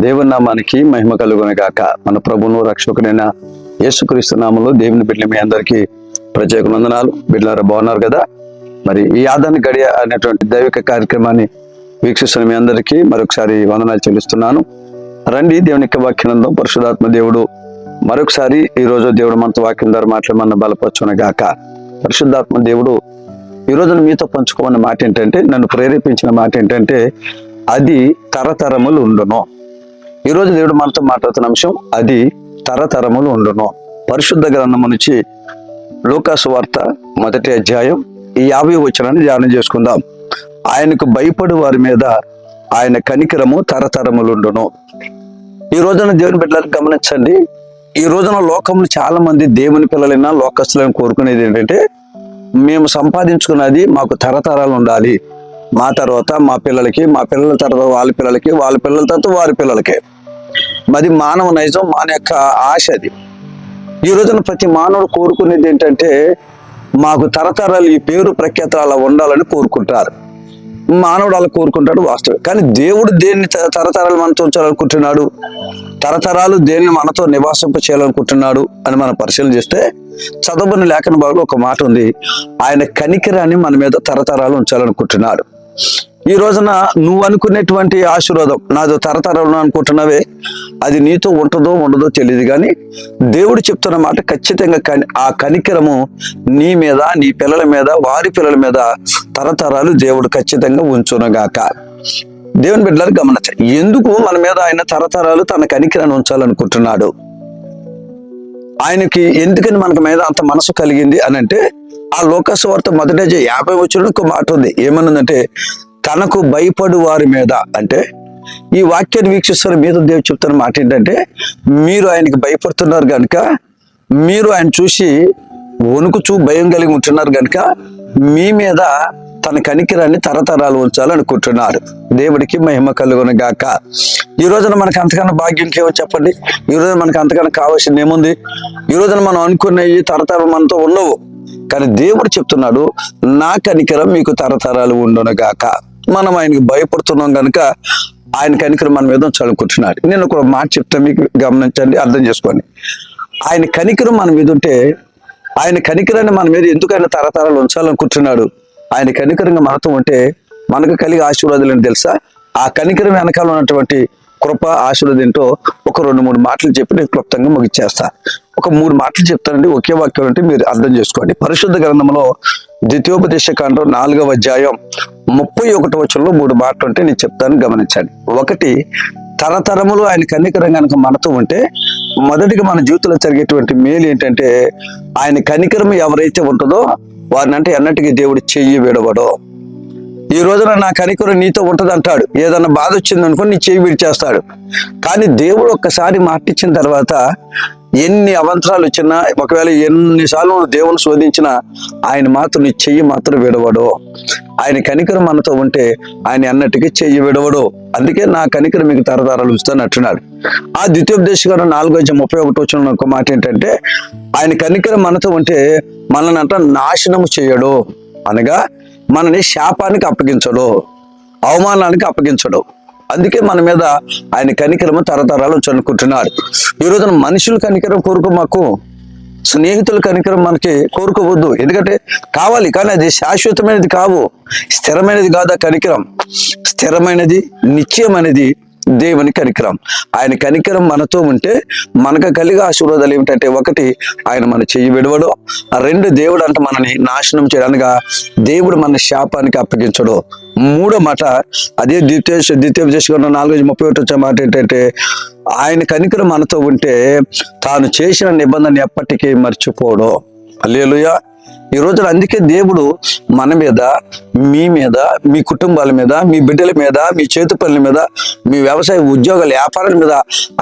దేవుని నామానికి మహిమ కలుగునే గాక. మన ప్రభును రక్షకుడైన యేసుక్రీస్తు నామంలో దేవుని బిడ్డ మీ అందరికీ ప్రత్యేక వందనాలు. బిడ్డలారా బాగున్నారు కదా? మరి ఈ ఆదాన్ని గడియ అనేటువంటి దైవిక కార్యక్రమాన్ని వీక్షిస్తున్న మీ అందరికీ మరొకసారి వందనాలు చెల్లిస్తున్నాను. రండి దేవుని యొక్క వాక్యానందం. పరిశుధాత్మ దేవుడు మరొకసారి ఈ రోజు దేవుడు మనతో వాక్యం ద్వారా మాట్లాడమన్న బలపరచున గాక. పరిశుద్ధాత్మ దేవుడు ఈ రోజున మీతో పంచుకోమన్న మాట ఏంటంటే నన్ను ప్రేరేపించిన మాట ఏంటంటే అది తరతరములు ఉండును. ఈ రోజు దేవుడు మనతో మాట్లాడుతున్న అంశం అది తరతరములు ఉండును. పరిశుద్ధ గ్రంథము నుంచి లోకాసు వార్త మొదటి అధ్యాయం ఈ యాభై వచనాన్ని ధ్యానం చేసుకుందాం. ఆయనకు భయపడు వారి మీద ఆయన కనికరము తరతరములుండును ఈ రోజున దేవుని బిడ్డలను గమనించండి. ఈ రోజున లోకంలో చాలా మంది దేవుని పిల్లలైనా లోకస్తులను కోరుకునేది ఏంటంటే మేము సంపాదించుకున్నది మాకు తరతరాలు ఉండాలి. మా తర్వాత మా పిల్లలకి మా పిల్లల తర్వాత వాళ్ళ పిల్లలకి వాళ్ళ పిల్లల తర్వాత వారి పిల్లలకి. మరి మానవ నైజం మన యొక్క ఆశ అది. ఈ రోజున ప్రతి మానవుడు కోరుకునేది ఏంటంటే మాకు తరతరాలు ఈ పేరు ప్రఖ్యాత అలా ఉండాలని కోరుకుంటారు. మానవుడు అలా కోరుకుంటాడు వాస్తవం. కానీ దేవుడు దేన్ని తరతరాలు మనతో ఉంచాలనుకుంటున్నాడు? తరతరాలు దేన్ని మనతో నివాసింప చేయాలనుకుంటున్నాడు అని మనం పరిశీలన చేస్తే చదవని లేఖన భాగంలో ఒక మాట ఉంది. ఆయన కనికరాన్ని మన మీద తరతరాలు ఉంచాలనుకుంటున్నాడు. ఈ రోజున నువ్వు అనుకునేటువంటి ఆశీర్వాదం నాది తరతరాలు అనుకుంటున్నావే అది నీతో ఉంటుందో ఉండదో తెలియదు కానీ దేవుడు చెప్తున్న మాట ఖచ్చితంగా కని- ఆ కనికరము నీ మీద నీ పిల్లల మీద వారి పిల్లల మీద తరతరాలు దేవుడు ఖచ్చితంగా ఉంచునగాక. దేవుని బిడ్డలు గమనించ ఎందుకు మన మీద ఆయన తరతరాలు తన కనికరాన్ని ఉంచాలనుకుంటున్నాడు? ఆయనకి ఎందుకని మనకు మీద అంత మనసు కలిగింది అని అంటే ఆ లోకస్ వార్త మొదట యాభై వచ్చిన ఒక మాట ఉంది ఏమన్నదంటే తనకు భయపడు వారి మీద అంటే ఈ వాక్యాన్ని వీక్షిస్తున్న మీద దేవుడు చెప్తున్న మాట ఏంటంటే మీరు ఆయనకి భయపడుతున్నారు కనుక మీరు ఆయన చూసి వణుకుచూ భయం కలిగి ఉంటున్నారు కనుక మీ మీద తన కనికిరాన్ని తరతరాలు ఉంచాలనుకుంటున్నారు దేవుడికి మహిమ కలుగునగాక ఈ రోజున మనకు అంతకన్నా భాగ్యం కేవో చెప్పండి? ఈ రోజున మనకు అంతకన్నా కావాల్సింది ఏముంది? ఈ రోజున మనం అనుకున్నవి తరతరం మనతో ఉండవు. కానీ దేవుడు చెప్తున్నాడు నా కనికరం మీకు తరతరాలు ఉండును గాక. మనం ఆయనకి భయపడుతున్నాం కనుక ఆయన కనికరం మన మీద ఉంచాలనుకుంటున్నాడు నేను ఒక మాట చెప్తా మీకు గమనించండి అర్థం చేసుకోండి. ఆయన కనికరం మన మీద ఉంటే ఆయన కనికరాన్ని మన మీద ఎందుకైనా తరతరాలు ఉంచాలనుకుంటున్నాడు? ఆయన కనికరంగా మనతో ఉంటే మనకు కలిగే ఆశీర్వాదాలు తెలుసా? ఆ కనికరం వెనకాల ఉన్నటువంటి కృప ఆశీర్వాదం ఏంటో ఒక రెండు మూడు మాటలు చెప్పి నేను క్లుప్తంగా ముగిచ్చేస్తా. ఒక మూడు మాటలు చెప్తానండి ఒకే వాక్యం అంటే మీరు అర్థం చేసుకోండి. పరిశుద్ధ గ్రంథంలో ద్వితీయోపదేశ కాండం నాలుగవ అధ్యాయం ముప్పై ఒకటి వచ్చంలో మూడు మాటలు ఉంటే నేను చెప్తాను గమనించండి. ఒకటి తరతరములు ఆయన కనికరం కనుక మనతో ఉంటే మొదటిగా మన జీవితంలో జరిగేటువంటి మేలు ఏంటంటే ఆయన కనికరం ఎవరైతే ఉంటుందో వారిని అంటే ఎన్నటికీ దేవుడు చెయ్యి విడవడో. ఈ రోజున నా కనికరం నీతో ఉంటుందంటాడు అంటాడు. ఏదన్నా బాధ వచ్చింది అనుకో నీ చేయి విడిచేస్తాడు. కానీ దేవుడు ఒక్కసారి మాటిచ్చిన తర్వాత ఎన్ని అవంతరాలు వచ్చినా ఒకవేళ ఎన్నిసార్లు దేవుని శోధించినా ఆయన మాత్రం నీ చెయ్యి మాత్రం విడవడు. ఆయన కనికరం మనతో ఉంటే ఆయన అన్నట్టుగా చెయ్యి విడవడు. అందుకే నా కనికరం మీకు తరతరాలు ఉంచుతాను అంటున్నాడు. ఆ ద్వితీయోపదేశం నాలుగో ముప్పై ఒకటి వచ్చిన ఒక మాట ఏంటంటే ఆయన కనికరం మనతో ఉంటే మనల్ని అంట నాశనము చేయడు. అనగా మనని శాపానికి అప్పగించడు. అవమానానికి అప్పగించడు. అందుకే మన మీద ఆయన కనికరము తరతరాలు చనుకుంటున్నారు. ఈ రోజున మనుషుల కనికరం కోరుకు మాకు స్నేహితుల కనికరం మనకి కోరుకోవద్దు. ఎందుకంటే కావాలి కానీ అది శాశ్వతమైనది కావు. స్థిరమైనది కాదా కనికరం? స్థిరమైనది నిశ్చయమైనది దేవుని కనికరం. ఆయన కనికరం మనతో ఉంటే మనకు కలిగే ఆశీర్వాదాలు ఏమిటంటే ఒకటి ఆయన మన చెయ్యి విడవడు. ఆ రెండు దేవుడు అంటే మనని నాశనం చేయడానిగా దేవుడు మన శాపానికి అప్పగించడు. మూడో మాట అదే ద్వితీయ ద్వితీయ చేసుకున్న నాలుగు ముప్పై ఒకటి వచ్చే మాట ఏంటంటే ఆయన కనికరం మనతో ఉంటే తాను చేసిన నిబంధన ఎప్పటికీ మర్చిపోడు. అల్లేలుయా ఈ రోజున అందుకే దేవుడు మన మీద మీ మీద మీ కుటుంబాల మీద మీ బిడ్డల మీద మీ చేతి పనుల మీద మీ వ్యవసాయ ఉద్యోగాల వ్యాపారాల మీద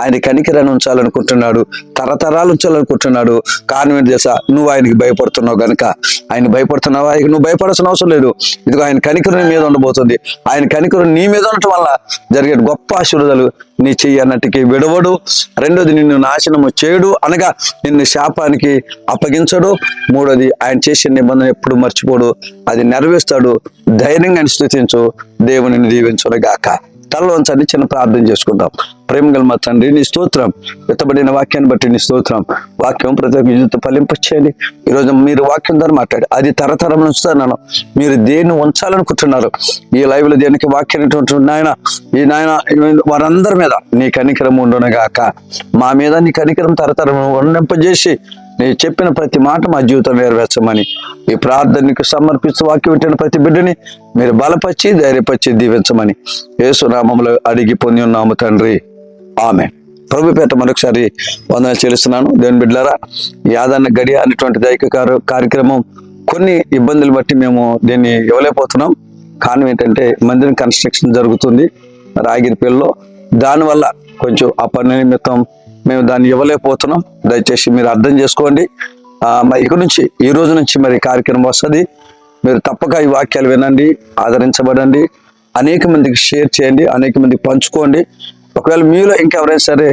ఆయన కనికరాన్ని ఉంచాలనుకుంటున్నాడు తరతరాలు ఉంచాలనుకుంటున్నాడు. కారణం ఏంటి తెలుసా? నువ్వు ఆయనకి భయపడుతున్నావు గనుక. ఆయన భయపడుతున్నావా? ఇక నువ్వు భయపడాల్సిన అవసరం లేదు. ఇదిగో ఆయన కనికరం మీద ఉండబోతుంది. ఆయన కనికరం నీ మీద ఉండటం వల్ల జరిగే గొప్ప ఆశీర్వాదాలు నీ చెయ్యి అన్నట్టుకి విడవడు. రెండోది నిన్ను నాశనము చేయడు అనగా నిన్ను శాపానికి అప్పగించడు. మూడోది ఆయన చేసే నిబంధన ఎప్పుడు మర్చిపోడు. అది నెరవేరుస్తాడు. ధైర్యంగా స్థుతించు. దేవుని దీవించును గాక తల వంచండి చిన్న ప్రార్థన చేసుకుందాం. ప్రేమ గల మా తండ్రి నీ స్తోత్రం. ఎత్తబడిన వాక్యాన్ని బట్టి నీ స్తోత్రం. వాక్యం ప్రతి ఒక్క జీవితం ఫలింపచేయండి ఈరోజు మీరు వాక్యం ద్వారా మాట్లాడి అది తరతరం ఉంచుతున్నాను మీరు దేన్ని ఉంచాలనుకుంటున్నారు? ఈ లైవ్లో దేనికి వాక్యం నాయన ఈ నాయన వారందరి మీద నీ కనికరం ఉండునగాక. మా మీద నీ కనికరం తరతరం ఉండింపజేసి నీ చెప్పిన ప్రతి మాట మా జీవితం నెరవేర్చమని ఈ ప్రార్థనకు సమర్పిస్తూ వాక్యం వింటున్న ప్రతి బిడ్డని మీరు బలపరిచి ధైర్యపరిచి దీవించమని యేసునామంలో అడిగి పొంది ఉన్నాము తండ్రి. ఆమె ప్రభుపేట మరొకసారి వందనాలు చెల్లిస్తున్నాను. దేవుని బిడ్డలారా యాదన్న గడియ అనేటువంటి దైక కార్యక్రమం కొన్ని ఇబ్బందులు బట్టి మేము దీన్ని ఇవ్వలేకపోతున్నాం. కారణం ఏంటంటే మందిరం కన్స్ట్రక్షన్ జరుగుతుంది రాగిరిపల్లిలో. దానివల్ల కొంచెం ఆ పని నిమిత్తం మేము దాన్ని ఇవ్వలేకపోతున్నాం. దయచేసి మీరు అర్థం చేసుకోండి. మరి ఇక నుంచి ఈ రోజు నుంచి మరి కార్యక్రమం వస్తుంది. మీరు తప్పక ఈ వాక్యాలు వినండి ఆదరించబడండి. అనేక మందికి షేర్ చేయండి అనేక మందికి పంచుకోండి. ఒకవేళ మీలో ఇంకెవరైనా సరే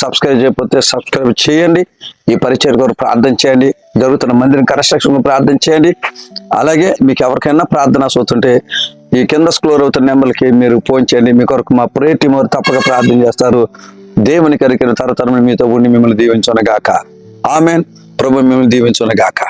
సబ్స్క్రైబ్ చేయకపోతే సబ్స్క్రైబ్ చేయండి. ఈ పరిచయం కొరకు ప్రార్థన చేయండి. జరుగుతున్న మందిరం కన్స్ట్రక్షన్ ప్రార్థన చేయండి. అలాగే మీకు ఎవరికైనా ప్రార్థన అవుతుంటే ఈ కింద స్క్లోర్ అవుతున్న నెంబర్కి మీరు ఫోన్ చేయండి. మీ కొరకు మా ప్రే టీం వారు తప్పక ప్రార్థన చేస్తారు. దేవుని కరికిన తరతరం మీతో ఉండి మిమ్మల్ని దీవించనగాక. ఆమెన్. ప్రభు మిమ్మల్ని దీవించనగాక. గాక